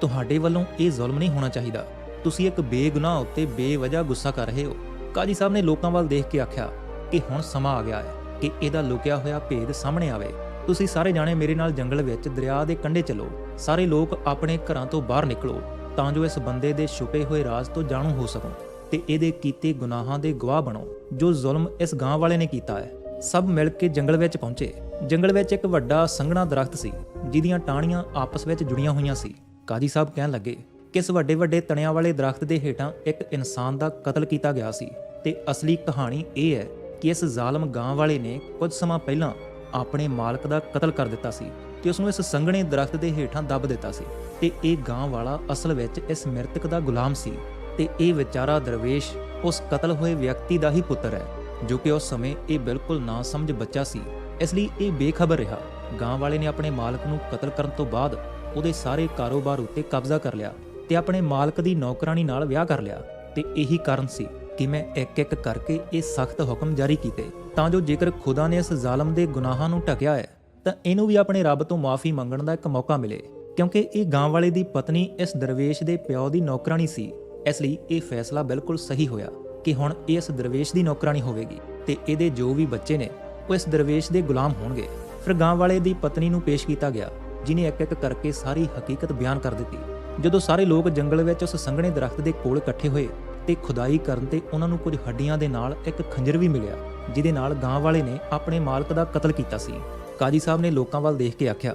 ਤੁਹਾਡੇ ਵੱਲੋਂ ਇਹ ਜ਼ੁਲਮ ਨਹੀਂ ਹੋਣਾ ਚਾਹੀਦਾ। ਤੁਸੀਂ ਇੱਕ ਬੇਗੁਨਾਹ ਉੱਤੇ ਬੇਵਜ੍ਹਾ ਗੁੱਸਾ ਕਰ ਰਹੇ ਹੋ। ਕਾਜੀ ਸਾਹਿਬ ਨੇ ਲੋਕਾਂ ਵੱਲ ਦੇਖ ਕੇ ਆਖਿਆ ਕਿ ਹੁਣ ਸਮਾਂ ਆ ਗਿਆ ਹੈ ਕਿ ਇਹਦਾ ਲੁਕਿਆ ਹੋਇਆ ਭੇਦ ਸਾਹਮਣੇ ਆਵੇ। ਤੁਸੀਂ ਸਾਰੇ ਜਾਣੇ ਮੇਰੇ ਨਾਲ ਜੰਗਲ ਵਿੱਚ ਦਰਿਆ ਦੇ ਕੰਢੇ ਚੱਲੋ। ਸਾਰੇ ਲੋਕ ਆਪਣੇ ਘਰਾਂ ਤੋਂ ਬਾਹਰ ਨਿਕਲੋ ਤਾਂ ਜੋ ਇਸ ਬੰਦੇ ਦੇ ਛੁਪੇ ਹੋਏ ਰਾਜ਼ ਤੋਂ ਜਾਣੂ ਹੋ ਸਕੋ ਤੇ ਇਹਦੇ ਕੀਤੇ ਗੁਨਾਹਾਂ ਦੇ ਗਵਾਹ ਬਣੋ, ਜੋ ਜ਼ੁਲਮ ਇਸ ਗਾਂ ਵਾਲੇ ਨੇ ਕੀਤਾ ਹੈ। ਸਭ ਮਿਲ ਕੇ ਜੰਗਲ ਵਿੱਚ ਪਹੁੰਚੇ। ਜੰਗਲ ਵਿੱਚ ਇੱਕ ਵੱਡਾ ਸੰਘਣਾ ਦਰਖਤ ਸੀ, ਜਿਹਦੀਆਂ ਟਾਹਣੀਆਂ ਆਪਸ ਵਿੱਚ ਜੁੜੀਆਂ ਹੋਈਆਂ ਸੀ। ਕਾਜੀ ਸਾਹਿਬ ਕਹਿਣ ਲੱਗੇ ਕਿਸ ਵੱਡੇ ਵੱਡੇ ਤਣਿਆਂ ਵਾਲੇ ਦਰਖਤ ਦੇ ਹੇਠਾਂ ਇੱਕ ਇਨਸਾਨ ਦਾ ਕਤਲ ਕੀਤਾ ਗਿਆ ਸੀ? ਤੇ ਅਸਲੀ ਕਹਾਣੀ ਇਹ ਹੈ ਕਿ ਇਸ ਜ਼ਾਲਮ ਗਾਂ ਵਾਲੇ ਨੇ ਕੁਝ ਸਮਾਂ ਪਹਿਲਾਂ ਆਪਣੇ ਮਾਲਕ ਦਾ ਕਤਲ ਕਰ ਦਿੱਤਾ ਸੀ ਤੇ ਉਸ ਨੂੰ ਇਸ ਸੰਘਣੇ ਦਰਖਤ ਦੇ ਹੇਠਾਂ ਦੱਬ ਦਿੱਤਾ ਸੀ। ਤੇ ਇਹ ਗਾਂ ਵਾਲਾ ਅਸਲ ਵਿੱਚ ਇਸ ਮ੍ਰਿਤਕ ਦਾ ਗੁਲਾਮ ਸੀ। ਤੇ ਇਹ ਵਿਚਾਰਾ ਦਰਵੇਸ਼ ਉਸ ਕਤਲ ਹੋਏ ਵਿਅਕਤੀ ਦਾ ਹੀ ਪੁੱਤਰ ਹੈ, ਜੋ ਕਿ ਉਸ ਸਮੇਂ ਇਹ ਬਿਲਕੁਲ ਨਾ ਸਮਝ ਬੱਚਾ ਸੀ। ਇਸ ਲਈ ਇਹ ਬੇਖਬਰ ਰਿਹਾ। ਗਾਂ ਵਾਲੇ ਨੇ ਆਪਣੇ ਮਾਲਕ ਨੂੰ ਕਤਲ ਕਰਨ ਤੋਂ ਬਾਅਦ ਉਹਦੇ ਸਾਰੇ ਕਾਰੋਬਾਰ ਉੱਤੇ ਕਬਜ਼ਾ ਕਰ ਲਿਆ। ਤੇ ਆਪਣੇ ਮਾਲਕ ਦੀ ਨੌਕਰਾਨੀ ਨਾਲ ਵਿਆਹ ਕਰ ਲਿਆ ਤੇ ਇਹੀ ਕਾਰਨ ਸੀ ਕਿ ਮੈਂ ਇੱਕ ਇੱਕ ਕਰਕੇ ਇਹ ਸਖਤ ਹੁਕਮ ਜਾਰੀ ਕੀਤੇ। ਤਾਂ ਜੋ ਜੇਕਰ ਖੁਦਾ ਨੇ ਇਸ ਜ਼ਾਲਮ ਦੇ ਗੁਨਾਹਾਂ ਨੂੰ ਢਕਿਆ ਹੈ, ਤਾਂ ਇਹਨੂੰ ਵੀ ਆਪਣੇ ਰੱਬ ਤੋਂ ਮਾਫੀ ਮੰਗਣ ਦਾ ਇੱਕ ਮੌਕਾ ਮਿਲੇ। ਕਿਉਂਕਿ ਇਹ ਗਾਂ ਵਾਲੇ ਦੀ ਪਤਨੀ ਇਸ ਦਰਵੇਸ਼ ਦੇ ਪਿਓ ਦੀ ਨੌਕਰਾਨੀ ਸੀ। ਇਸ ਲਈ ਇਹ ਫੈਸਲਾ ਬਿਲਕੁਲ ਸਹੀ ਹੋਇਆ ਕਿ ਹੁਣ ਇਹ ਇਸ ਦਰਵੇਸ਼ ਦੀ ਨੌਕਰਾਨੀ ਹੋਵੇਗੀ ਤੇ ਇਹਦੇ ਜੋ ਵੀ ਬੱਚੇ ਨੇ, ਉਹ ਇਸ ਦਰਵੇਸ਼ ਦੇ ਗੁਲਾਮ ਹੋਣਗੇ। ਫਿਰ ਗਾਂ ਵਾਲੇ ਦੀ ਪਤਨੀ ਨੂੰ ਪੇਸ਼ ਕੀਤਾ ਗਿਆ। ਜਿਨੇ ਇੱਕ ਇੱਕ ਕਰਕੇ ਸਾਰੀ ਹਕੀਕਤ ਬਿਆਨ ਕਰ ਦਿੱਤੀ। ਜਦੋਂ ਸਾਰੇ ਲੋਕ ਜੰਗਲ ਵਿੱਚ ਉਸ ਸੰਘਣੇ ਦਰਖਤ ਦੇ ਕੋਲ ਇਕੱਠੇ ਹੋਏ ਤੇ ਖੁਦਾਈ ਕਰਨ ਤੇ ਉਹਨਾਂ ਨੂੰ ਕੁਝ ਹੱਡੀਆਂ ਦੇ ਨਾਲ ਇੱਕ ਖੰਜਰ ਵੀ ਮਿਲਿਆ, ਜਿਹਦੇ ਨਾਲ ਗਾਂ ਵਾਲੇ ਨੇ ਆਪਣੇ ਮਾਲਕ ਦਾ ਕਤਲ ਕੀਤਾ ਸੀ। ਕਾਜੀ ਸਾਹਿਬ ਨੇ ਲੋਕਾਂ ਵੱਲ ਦੇਖ ਕੇ ਆਖਿਆ,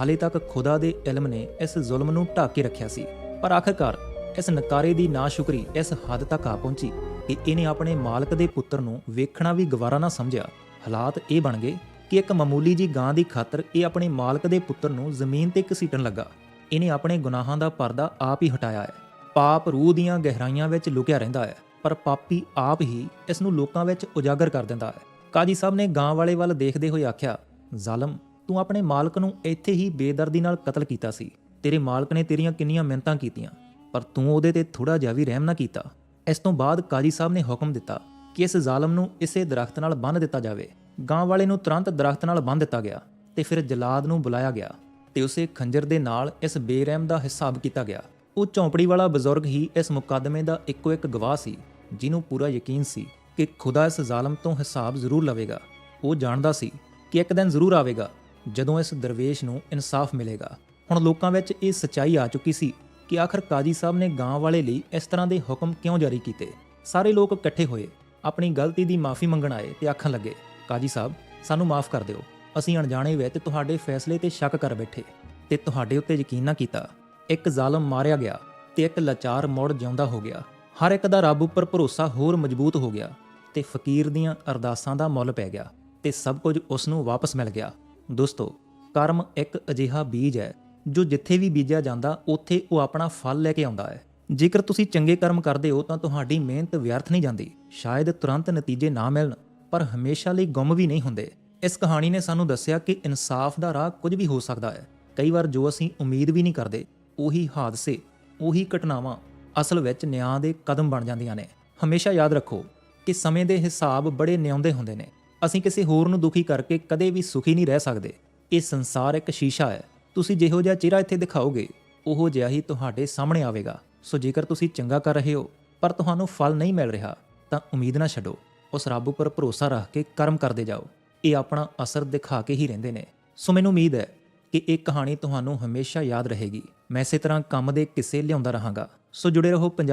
ਹਾਲੇ ਤੱਕ ਖੁਦਾ ਦੇ ਇਲਮ ਨੇ ਇਸ ਜ਼ੁਲਮ ਨੂੰ ਢੱਕ ਕੇ ਰੱਖਿਆ ਸੀ। ਪਰ ਆਖਰਕਾਰ ਇਸ ਨਕਾਰੇ ਦੀ ਨਾਸ਼ੁਕਰੀ ਇਸ ਹੱਦ ਤੱਕ ਆ ਪਹੁੰਚੀ ਕਿ ਇਹਨੇ ਆਪਣੇ ਮਾਲਕ ਦੇ ਪੁੱਤਰ ਨੂੰ ਵੇਖਣਾ ਵੀ ਗਵਾਰਾ ਨਾ ਸਮਝਿਆ। ਹਾਲਾਤ ਇਹ ਬਣ ਗਏ ਕਿ ਇੱਕ ਮਾਮੂਲੀ ਜੀ ਗਾਂ ਦੀ ਖਾਤਰ ਇਹ ਆਪਣੇ ਮਾਲਕ ਦੇ ਪੁੱਤਰ ਨੂੰ ਜ਼ਮੀਨ ਤੇ ਘਸੀਟਣ ਲੱਗਾ। ਇਹਨੇ ਆਪਣੇ ਗੁਨਾਹਾਂ ਦਾ ਪਰਦਾ ਆਪ ਹੀ ਹਟਾਇਆ ਹੈ। ਪਾਪ ਰੂਹ ਦੀਆਂ ਗਹਿਰਾਈਆਂ ਵਿੱਚ ਲੁਕਿਆ ਰਹਿੰਦਾ ਹੈ, ਪਰ ਪਾਪੀ ਆਪ ਹੀ ਇਸ ਨੂੰ ਲੋਕਾਂ ਵਿੱਚ ਉਜਾਗਰ ਕਰ ਦਿੰਦਾ ਹੈ। ਕਾਜੀ ਸਾਹਿਬ ਨੇ ਗਾਂ ਵਾਲੇ ਵੱਲ ਦੇਖਦੇ ਹੋਏ ਆਖਿਆ, ਜ਼ਾਲਮ, ਤੂੰ ਆਪਣੇ ਮਾਲਕ ਨੂੰ ਇੱਥੇ ਹੀ ਬੇਦਰਦੀ ਨਾਲ ਕਤਲ ਕੀਤਾ ਸੀ। ਤੇਰੇ ਮਾਲਕ ਨੇ ਤੇਰੀਆਂ ਕਿੰਨੀਆਂ ਮਿਹਨਤਾਂ ਕੀਤੀਆਂ, ਪਰ ਤੂੰ ਉਹਦੇ ਤੇ ਥੋੜਾ ਜਿਹਾ ਵੀ ਰਹਿਮ ਨਾ ਕੀਤਾ। ਇਸ ਤੋਂ ਬਾਅਦ ਕਾਜੀ ਸਾਹਿਬ ਨੇ ਹੁਕਮ ਦਿੱਤਾ ਕਿ ਇਸ ਜ਼ਾਲਮ ਨੂੰ ਇਸੇ ਦਰਖਤ ਨਾਲ ਬੰਨ੍ਹ ਦਿੱਤਾ ਜਾਵੇ। ਗਾਂ ਵਾਲੇ ਨੂੰ ਤੁਰੰਤ ਦਰਖਤ ਨਾਲ ਬੰਨ੍ਹ ਦਿੱਤਾ ਗਿਆ ਤੇ ਫਿਰ ਜਲਾਦ ਨੂੰ ਬੁਲਾਇਆ ਗਿਆ ਤੇ ਉਸੇ ਖੰਜਰ ਦੇ ਨਾਲ ਇਸ ਬੇਰਹਿਮ ਦਾ ਹਿਸਾਬ ਕੀਤਾ ਗਿਆ। ਉਹ ਝੌਂਪੜੀ ਵਾਲਾ ਬਜ਼ੁਰਗ ਹੀ ਇਸ ਮੁਕੱਦਮੇ ਦਾ ਇੱਕੋ ਇੱਕ ਗਵਾਹ ਸੀ, ਜਿਹਨੂੰ ਪੂਰਾ ਯਕੀਨ ਸੀ ਕਿ ਖੁਦਾ ਇਸ ਜ਼ਾਲਮ ਤੋਂ ਹਿਸਾਬ ਜ਼ਰੂਰ ਲਵੇਗਾ। ਉਹ ਜਾਣਦਾ ਸੀ ਕਿ ਇੱਕ ਦਿਨ ਜ਼ਰੂਰ ਆਵੇਗਾ, ਜਦੋਂ ਇਸ ਦਰਵੇਸ਼ ਨੂੰ ਇਨਸਾਫ ਮਿਲੇਗਾ। ਹੁਣ ਲੋਕਾਂ ਵਿੱਚ ਇਹ ਸਚਾਈ ਆ ਚੁੱਕੀ ਸੀ ਕਿ ਆਖਰ ਕਾਜੀ ਸਾਹਿਬ ਨੇ ਗਾਂ ਵਾਲੇ ਲਈ ਇਸ ਤਰ੍ਹਾਂ ਦੇ ਹੁਕਮ ਕਿਉਂ ਜਾਰੀ ਕੀਤੇ? ਸਾਰੇ ਲੋਕ ਇਕੱਠੇ ਹੋਏ, ਆਪਣੀ ਗਲਤੀ ਦੀ ਮਾਫੀ ਮੰਗਣ ਆਏ ਤੇ ਆਖਣ ਲੱਗੇ ਕਾਜੀ ਸਾਹਿਬ, ਸਾਨੂੰ ਮਾਫ ਕਰ ਦਿਓ। ਅਸੀਂ ਅਣਜਾਣੇ ਵਿੱਚ ਤੁਹਾਡੇ ਫੈਸਲੇ ਤੇ ਸ਼ੱਕ ਕਰ ਬੈਠੇ ਤੇ ਤੁਹਾਡੇ ਉੱਤੇ ਯਕੀਨ ਨਾ ਕੀਤਾ। ਇੱਕ ਜ਼ਾਲਮ ਮਾਰਿਆ ਗਿਆ ਤੇ ਇੱਕ ਲਾਚਾਰ ਮੁੜ ਜਿਉਂਦਾ ਹੋ ਗਿਆ। ਹਰ ਇੱਕ ਦਾ ਰੱਬ ਉੱਪਰ ਭਰੋਸਾ ਹੋਰ ਮਜ਼ਬੂਤ ਹੋ ਗਿਆ ਤੇ ਫਕੀਰ ਦੀਆਂ ਅਰਦਾਸਾਂ ਦਾ ਮੁੱਲ ਪੈ ਗਿਆ ਤੇ ਸਭ ਕੁਝ ਉਸ ਨੂੰ ਵਾਪਸ ਮਿਲ ਗਿਆ। ਦੋਸਤੋ, ਕਰਮ ਇੱਕ ਅਜਿਹਾ ਬੀਜ ਹੈ ਜੋ ਜਿੱਥੇ ਵੀ ਬੀਜਿਆ ਜਾਂਦਾ, ਉੱਥੇ ਉਹ ਆਪਣਾ ਫਲ ਲੈ ਕੇ ਆਉਂਦਾ ਹੈ। ਜੇਕਰ ਤੁਸੀਂ ਚੰਗੇ ਕਰਮ ਕਰਦੇ ਹੋ ਤਾਂ ਤੁਹਾਡੀ ਮਿਹਨਤ ਵਿਅਰਥ ਨਹੀਂ ਜਾਂਦੀ। ਸ਼ਾਇਦ ਤੁਰੰਤ ਨਤੀਜੇ ਨਾ ਮਿਲਣ। ਪਰ ਹਮੇਸ਼ਾ ਲਈ ਗੁੰਮ ਵੀ ਨਹੀਂ ਹੁੰਦੇ। ਇਸ ਕਹਾਣੀ ਨੇ ਸਾਨੂੰ ਦੱਸਿਆ ਕਿ ਇਨਸਾਫ ਦਾ ਰਾਹ ਕੁਝ ਵੀ ਹੋ ਸਕਦਾ ਹੈ। ਕਈ ਵਾਰ ਜੋ ਅਸੀਂ ਉਮੀਦ ਵੀ ਨਹੀਂ ਕਰਦੇ, ਉਹੀ ਹਾਦਸੇ, ਉਹੀ ਘਟਨਾਵਾਂ ਅਸਲ ਵਿੱਚ ਨਿਆਂ ਦੇ ਕਦਮ ਬਣ ਜਾਂਦੀਆਂ ਨੇ। ਹਮੇਸ਼ਾ ਯਾਦ ਰੱਖੋ ਕਿ ਸਮੇਂ ਦੇ ਹਿਸਾਬ ਬੜੇ ਨਿਆਉਂਦੇ ਹੁੰਦੇ ਨੇ। ਅਸੀਂ ਕਿਸੇ ਹੋਰ ਨੂੰ ਦੁਖੀ ਕਰਕੇ ਕਦੇ ਵੀ ਸੁਖੀ ਨਹੀਂ ਰਹਿ ਸਕਦੇ। ਇਹ ਸੰਸਾਰ ਇੱਕ ਸ਼ੀਸ਼ਾ ਹੈ। ਤੁਸੀਂ ਜਿਹੋ ਜਿਹਾ ਚਿਹਰਾ ਇੱਥੇ ਦਿਖਾਓਗੇ, ਉਹੋ ਜਿਹਾ ਹੀ ਤੁਹਾਡੇ ਸਾਹਮਣੇ ਆਵੇਗਾ। ਸੋ ਜੇਕਰ ਤੁਸੀਂ ਚੰਗਾ ਕਰ ਰਹੇ ਹੋ, ਪਰ ਤੁਹਾਨੂੰ ਫਲ ਨਹੀਂ ਮਿਲ ਰਿਹਾ, ਤਾਂ ਉਮੀਦ ਨਾ ਛੱਡੋ। ਉਸ ਰੱਬ ਉੱਪਰ ਭਰੋਸਾ ਰੱਖ ਕੇ ਕਰਮ ਕਰਦੇ ਜਾਓ। ਇਹ ਆਪਣਾ ਅਸਰ ਦਿਖਾ ਕੇ ਹੀ ਰਹਿੰਦੇ ਨੇ। ਸੋ ਮੈਨੂੰ ਉਮੀਦ ਹੈ ਕਿ ਇਹ ਕਹਾਣੀ ਤੁਹਾਨੂੰ ਹਮੇਸ਼ਾ ਯਾਦ ਰਹੇਗੀ। ਮੈਂ ਇਸੇ ਤਰ੍ਹਾਂ ਕੰਮ ਦੇ ਕਿੱਸੇ ਲਿਆਉਂਦਾ ਰਹਾਂਗਾ। ਸੋ ਜੁੜੇ ਰਹੋ ਪੰਜਾਬ